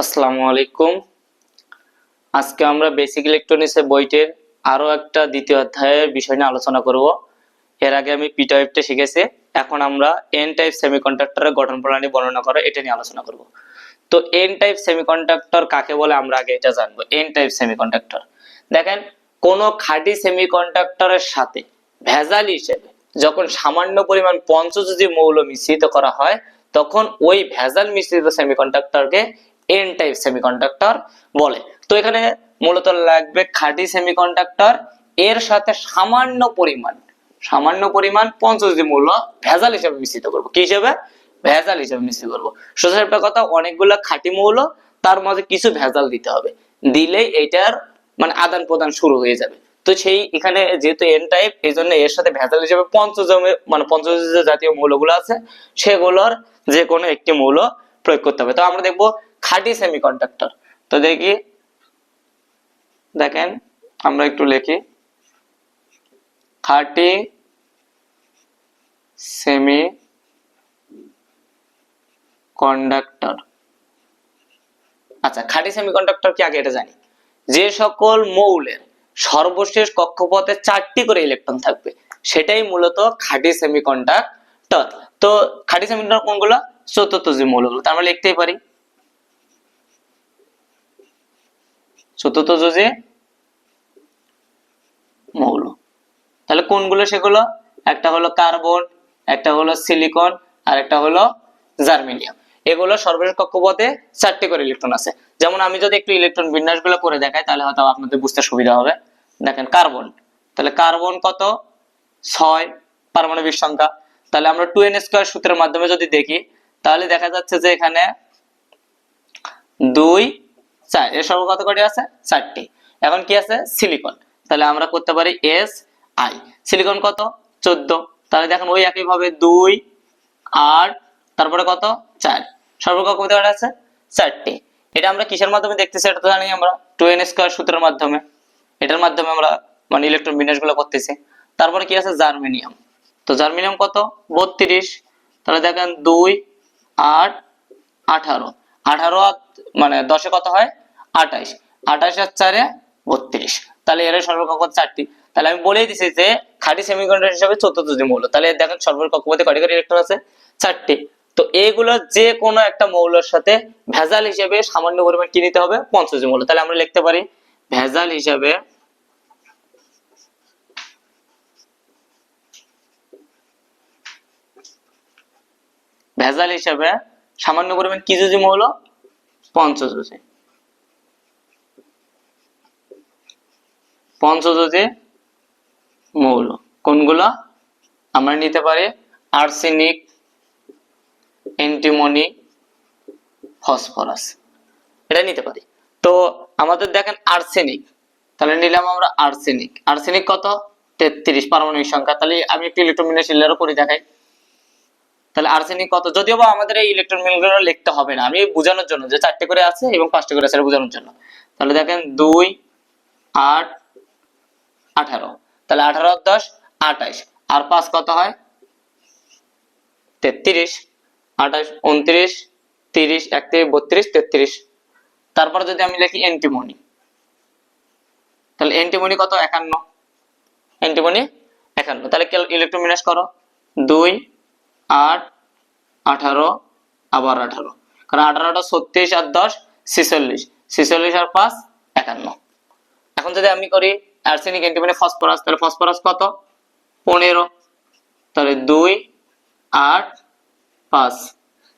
আসসালামু আলাইকুম। আজকে আমরা বেসিক ইলেকট্রনিক্সের বইটির আরও একটা দ্বিতীয় অধ্যায়ের বিষয় নিয়ে আলোচনা করব। এর আগে আমি পি টাইপটা শিখেছি। এখন আমরা এন টাইপ সেমিকন্ডাক্টরের গঠন প্রণালী বর্ণনা করে এটা নিয়ে আলোচনা করব। তো এন টাইপ সেমিকন্ডাক্টর কাকে বলে আমরা আগে এটা জানব। এন টাইপ সেমিকন্ডাক্টর দেখেন, কোন খাঁটি সেমিকন্ডাক্টরের সাথে, ভেজাল হিসেবে যখন সামান্য পরিমাণ পঞ্চযোজী মৌল মিশ্রিত করা হয়, তখন ওই ভেজাল মিশ্রিত সেমিকন্ডাক্টরকে এন টাইপ সেমিকন্ডাক্টর বলে। তো এখানে মূলত লাগবে খাঁটি সেমিকন্ডাক্টর এর সাথে সামান্য পরিমাণ সামান্য পরিমাণ পঞ্চযোজী মৌল ভেজাল হিসেবে মিশ্রিত করব। কি হিসেবে? ভেজাল হিসেবে মিশ্রিত করব। সোজা কথা, অনেকগুলো খাঁটি মৌল, তার মাঝে কিছু ভেজাল দিতে হবে। দিলেই এটার মানে আদান প্রদান শুরু হয়ে যাবে। তো সেই এখানে যেহেতু এন টাইপ এই জন্য এর সাথে ভেজাল হিসেবে পঞ্চজমে মানে পঞ্চজ জাতীয় মৌলগুলো আছে, সেগুলোর যে কোনো একটি মৌল প্রয়োগ করতে হবে। তো আমরা দেখব খাঁটি সেমিকন্ডাক্টর তো দেখি, দেখেন, আমরা একটু লিখি। খাঁটি সেমি কন্ডাক্টর আচ্ছা খাঁটি সেমিকন্ডাক্টর কি আগে এটা জানি? যে সকল মৌলের সর্বশেষ কক্ষপথে চারটি করে ইলেকট্রন থাকবে, সেটাই মূলত খাঁটি সেমিকন্ডাক্টর তো খাঁটি সেমিকন্ডাক্টর কোনগুলো? চতুর্থ যে মৌলগুলো। তার আমরা লিখতেই পারি। চতুর্থ যে মৌল। তাহলে কোনগুলো সেগুলো? একটা হলো কার্বন, একটা হলো সিলিকন, আর একটা হলো জার্মেনিয়াম। এগুলো সর্বশেষ কক্ষপথে চারটি করে ইলেকট্রন আছে। যেমন আমি যদি একটু ইলেকট্রন বিন্যাসগুলো করে দেখাই, তাহলে হয়তো আপনাদের বুঝতে সুবিধা হবে। দেখেন, কার্বন। তাহলে কার্বন কত? ছয় পারমাণবিক সংখ্যা। তাহলে আমরা টু এন স্কোয়ার সূত্রের মাধ্যমে যদি দেখি, তাহলে দেখা যাচ্ছে যে এখানে দুই চার, এর সর্ব কত কটি আছে? চারটি। এখন কি আছে? সিলিকন। তাহলে আমরা করতে পারি এস আই। সিলিকন কত? চোদ্দ। তাহলে দেখেন ওই একই ভাবে দুই, আট, তারপরে কত? চার। সর্বকক্ষ কটা আছে? চারটি। এটা আমরা কিসের মাধ্যমে দেখতেছি এটা তো জানি আমরা টু এন স্কোয়ার সূত্রের মাধ্যমে। এটার মাধ্যমে আমরা মানে ইলেকট্রন বিন্যাসগুলো করতেছি। তারপরে কি আছে? জার্মেনিয়াম। তো জার্মেনিয়াম কত? বত্রিশ। তাহলে দেখেন দুই, আট, আঠারো। আঠারো মানে দশে কত হয়? আঠাইশ আঠাইশ আর চারে বত্রিশ। তাহলে এর চারটি। তাহলে আমি বলেই দিছি যে খাঁটি সেমিকন্ডাক্টর হিসাবে চতুর্থ মৌল। তাহলে দেখেন ইলেকট্রন আছে? চারটি। তো যে কোনো একটা মৌলের সাথে ভেজাল হিসেবে সামান্য পরিমাণ কি নিতে হবে? মৌল। তাহলে আমরা লিখতে পারি ভেজাল হিসাবে ভেজাল হিসাবে সামান্য পরিমাণ কি যোজি মৌল? পঞ্চযোজী পঞ্চযোজী মৌল। কোনগুলো? আমরা নিতে পারি আর্সেনিক অ্যান্টিমনি ফসফরাস। এটা নিতে পারি। তো আমাদের দেখেন আর্সেনিক। তাহলে নিলাম আমরা আর্সেনিক। আর্সেনিক কত? তেত্রিশ, পারমাণবিক সংখ্যা। তাহলে আমি একটু ইলেকট্রোমিনাস ইলেরও করে দেখাই। তাহলে আর্সেনিক কত? যদিও বা আমাদের এই ইলেকট্রন মিলগুলো লিখতে হবে না। আমি বোঝানোর জন্য যে চারটে করে আছে এবং পাঁচটা করে আছে বোঝানোর জন্য। তাহলে দেখেন দুই, আট আঠারো। তাহলে আঠারো, দশ, আঠাইশ। আর পাঁচ কত হয়? তেত্রিশ। আঠাশ উনত্রিশ, তিরিশ, একত্রিশ, বত্রিশ, তেত্রিশ। তারপর যদি আমি লিখি এন্টিমনি তাহলে এন্টিমনি কত? একান্ন। এন্টিমনি একান্ন। তাহলে ইলেকট্রোমিনাস করো? দুই, আট, আঠারো, আবার আঠারো। কারণ আঠারোটা ছত্রিশ আর দশ ছিচল্লিশ। ছিচল্লিশ আর পাঁচ, একান্ন। এখন যদি আমি করি আর্সেনিক অ্যান্টিমনি ফসফরাস, তাহলে ফসফরাস কত? পনেরো। তাহলে দুই, আট, পাঁচ।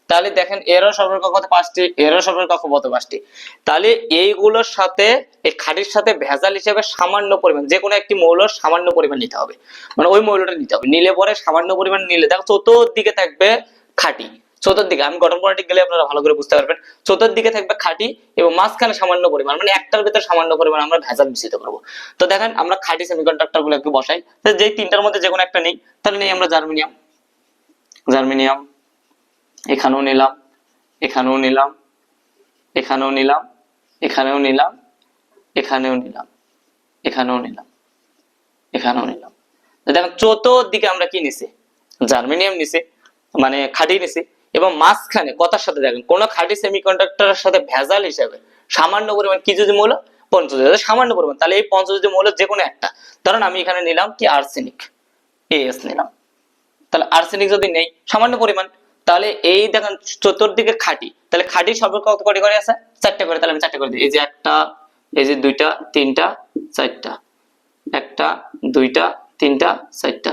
তাহলে দেখেন এরও সর্বর্ক কত? পাঁচটি। এরও সর্বর্ক কত? পাঁচটি? তাহলে এইগুলোর সাথে, এই খাঁটির সাথে ভেজাল হিসেবে সামান্য পরিমাণ যে কোনো একটি মৌল সামান্য পরিমাণ নিতে হবে। মানে ওই মৌলটা নিতে হবে। নিলে পরে সামান্য পরিমাণ নিলে, দেখো চতুর্দিকে থাকবে খাঁটি। চতুর্দিকে আমি গঠন প্রণালী গেলে আপনারা ভালো করে বুঝতে পারবেন। চতুর্দিকে থাকবে খাঁটি এবং মাঝখানে সামান্য পরিমাণ মানে একটার ভিতরে সামান্য পরিমাণ আমরা ভেজাল মিশ্রিত করব। তো দেখেন, আমরা খাঁটি সেমিকন্ডাক্টরগুলো একটু বসাই। যেই তিনটার মধ্যে যে কোনো একটা নেই, তাহলে নেই আমরা জার্মেনিয়াম। জার্মেনিয়াম, এখানেও নিলাম এখানেও নিলাম এখানেও নিলাম এখানেও নিলাম এখানেও নিলাম এখানেও নিলাম এখানেও নিলাম। দেখেন চতুর্দিকে আমরা কি নিছি? জার্মেনিয়াম নিছি মানে খাঁটি নিছি। এবং মাঝখানে কথার সাথে দেখেন, কোন খাঁটি সেমিকন্ডাক্টরের সাথে ভেজাল হিসেবে সামান্য পরিমাণ কি যদি মৌল? পঞ্চযোজী সামান্য পরিমাণ। তাহলে এই পঞ্চযোজী মৌল যে কোনো একটা। ধরেন আমি এখানে নিলাম কি আর্সেনিক এস নিলাম। তাহলে আর্সেনিক যদি নেই, সামান্য পরিমাণ, তাহলে এই দেখেন চতুর্দিকে খাঁটি। তাহলে খাঁটি সর্ব কত কটি করে আছে? চারটে করে, তাহলে আমি চারটে করে দিই। এই যে একটা, এই যে দুইটা, তিনটা, চারটা। একটা, দুইটা, তিনটা, চারটা।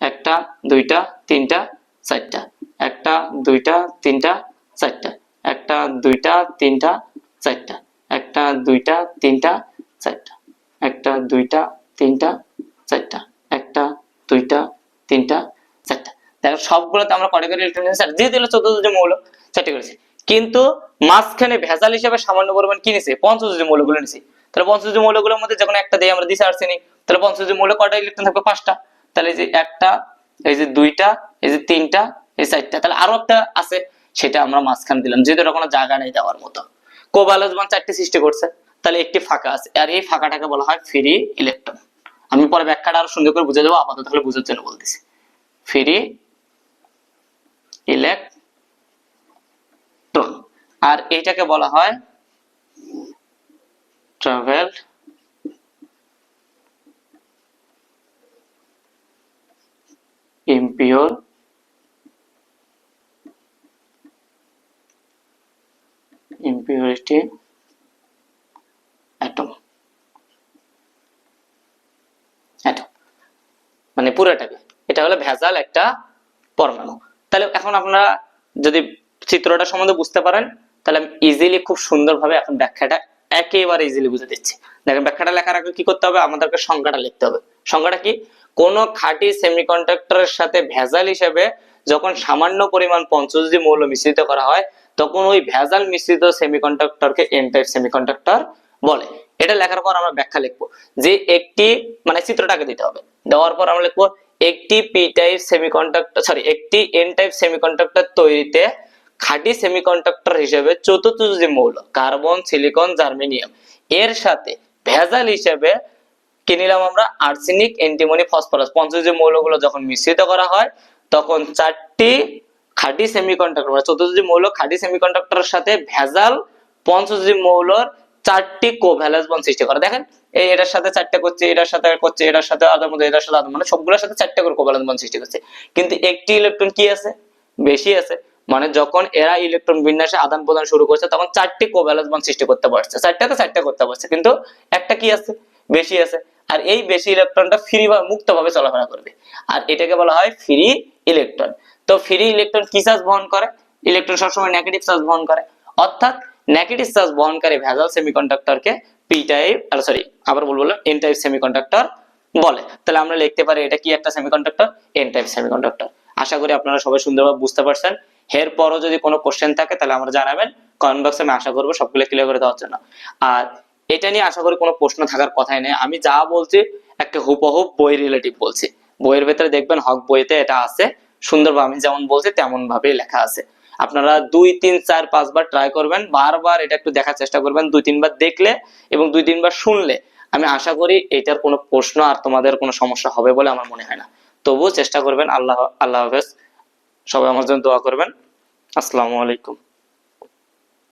একটা, দুইটা, তিনটা, চারটা। একটা, দুইটা, তিনটা, চারটা। একটা, দুইটা, তিনটা, চারটা। একটা, দুইটা, তিনটা, চারটা। একটা, দুইটা, তিনটা, চারটা। একটা, দুইটা, তিনটা, চারটা। দেখো, সবগুলোতে আমরা কটা করে ইলেকট্রন নিয়েছি দিয়ে দিল চোদ্দ যে মৌল চারটে করেছি। কিন্তু মাঝখানে ভেজাল হিসেবে সামান্য পরিমাণ কি নিছে পঞ্চযোজী মৌলগুলো নিছি তাহলে পঞ্চাশ পঞ্চযোজী মৌলগুলোর মধ্যে যখন একটা দিয়ে আমরা দিছি আর্সেনিক তাহলে পঞ্চাশ পঞ্চযোজী মৌল কটা ইলেকট্রন থাকবে পাঁচটা। তাহলে এই যে একটা, এই যে দুইটা, এই যে তিনটা এই চারটা তাহলে আরও একটা আছে, সেটা আমরা মাঝখানে দিলাম। যেহেতু এটা কোনো জায়গা নেই দেওয়ার মতো। বন্ড চারটি সৃষ্টি করছে। তাহলে একটি ফাঁকা আছে। আর এই ফাঁকাটাকে বলা হয় ফ্রি ইলেকট্রন। আমি পরে ব্যাখ্যাটা আরও সুন্দর করে বুঝে দেবো, আপাতত তাহলে বুঝার জন্য বলতেছি। Free electron. আর এইটাকে বলা হয় ট্রাভেল মানে পুরোটাকে। এটা হলো ভেজাল একটা পরমাণু। তাহলে এখন আপনারা যদি চিত্রটা সম্বন্ধে বুঝতে পারেন, তাহলে আমি ইজিলি খুব সুন্দরভাবে এখন ব্যাখ্যাটা একেবারে ইজিলি বুঝে দিচ্ছি। দেখেন, ব্যাখ্যাটা লেখার আগে কি করতে হবে? আমাদেরকে সংখ্যাটা লিখতে হবে। সংখ্যাটা কি? কোন খাঁটি সেমিকন্ডাক্টরের সাথে ভেজাল হিসেবে যখন সামান্য পরিমাণ পঞ্চযোজী মৌল মিশ্রিত করা হয়, তখন ওই ভেজাল মিশ্রিত সেমিকন্ডাক্টরকে এন টাইপ সেমিকন্ডাক্টর বলে। এটা লেখার পর আমরা ব্যাখ্যা লিখব যে একটি মানে চিত্রটাকে দিতে হবে। দেওয়ার পর আমরা লিখব একটি পি টাইপ সেমিকন্ডাক্টর সরি একটি এন টাইপ সেমিকন্ডাক্টর তৈরিতে খাঁটি সেমিকন্ডাক্টর হিসেবে চতুর্থ যে মৌল, কার্বন, সিলিকন, জার্মেনিয়াম, এর সাথে ভেজাল হিসেবে কি নিলাম আমরা? Arsenic, antimony, phosphorus. পঞ্চযোজী মৌলগুলো যখন মিশ্রিত করা হয়, তখন চারটি খাঁটি সেমিকন্ডাক্টর মানে চতুর্থ মৌল, খাঁটি সেমিকন্ডাক্টরের সাথে ভেজাল পঞ্চযোজী মৌলর চারটি কোভ্যালেন্স বন্ড সৃষ্টি করে। দেখেন এই এটার সাথে চারটে করছে, এটার সাথে করছে, এটার সাথে আদার মধ্যে এটার সাথে আদার মানে সবগুলোর সাথে চারটে করে কোভ্যালেন্স বন্ড সৃষ্টি করছে। কিন্তু একটি ইলেকট্রন কি আছে? বেশি আছে। মানে যখন এরা ইলেকট্রন বিন্যাসে আদান প্রদান শুরু করছে, তখন চারটি কোভ্যালেন্স বন্ড সৃষ্টি করতে পারছে। চারটাতে চারটা করতে পারছে, কিন্তু একটা কি আছে? বেশি আছে। আর এই বেশি ইলেকট্রনটা ফ্রি বা মুক্তভাবে চলাফেরা করবে। আর এটাকে বলা হয় ফ্রি ইলেকট্রন তো ফ্রি ইলেকট্রন কি চার্জ বহন করে? ইলেকট্রন সবসময় নেগেটিভ চার্জ বহন করে। অর্থাৎ নেগেটিভ চার্জ বহনকারী ভেজাল সেমিকন্ডাক্টরকে পি টাইপ সরি আবার বলব এন টাইপ সেমিকন্ডাক্টর বলে। তাহলে আমরা লিখতে পারি এটা কি একটা সেমিকন্ডাক্টর এন টাইপ সেমিকন্ডাক্টর আশা করি আপনারা সবাই সুন্দরভাবে বুঝতে পারছেন। এরপরও যদি কোনো কোশ্চেন থাকে, তাহলে আমরা জানাবেন। কমেন্ট বক্সে আমি আশা করব সবগুলো ক্লিয়ার করে দেওয়ার জন্য। আর এটা নিয়ে আশা করি কোনো প্রশ্ন থাকার কথাই নেই। আমি যা বলছি, একটা হুবহুব বই রিলেটিভ বলছি। বইয়ের ভেতরে দেখবেন হক বইতে এটা আছে। সুন্দরভাবে আমি যেমন বলছি তেমন ভাবেই লেখা আছে। আপনারা দুই, তিন, চার, পাঁচবার ট্রাই করবেন, বারবার এটা একটু দেখার চেষ্টা করবেন, দুই, তিনবার দেখলে এবং দুই, তিনবার শুনলে। আমি আশা করি এটার কোনো প্রশ্ন আর তোমাদের কোনো সমস্যা হবে বলে আমার মনে হয় না। তবুও চেষ্টা করবেন, আল্লাহ আল্লাহ হাফেজ। সবাই আমার জন্য দোয়া করবেন। আসসালামু আলাইকুম।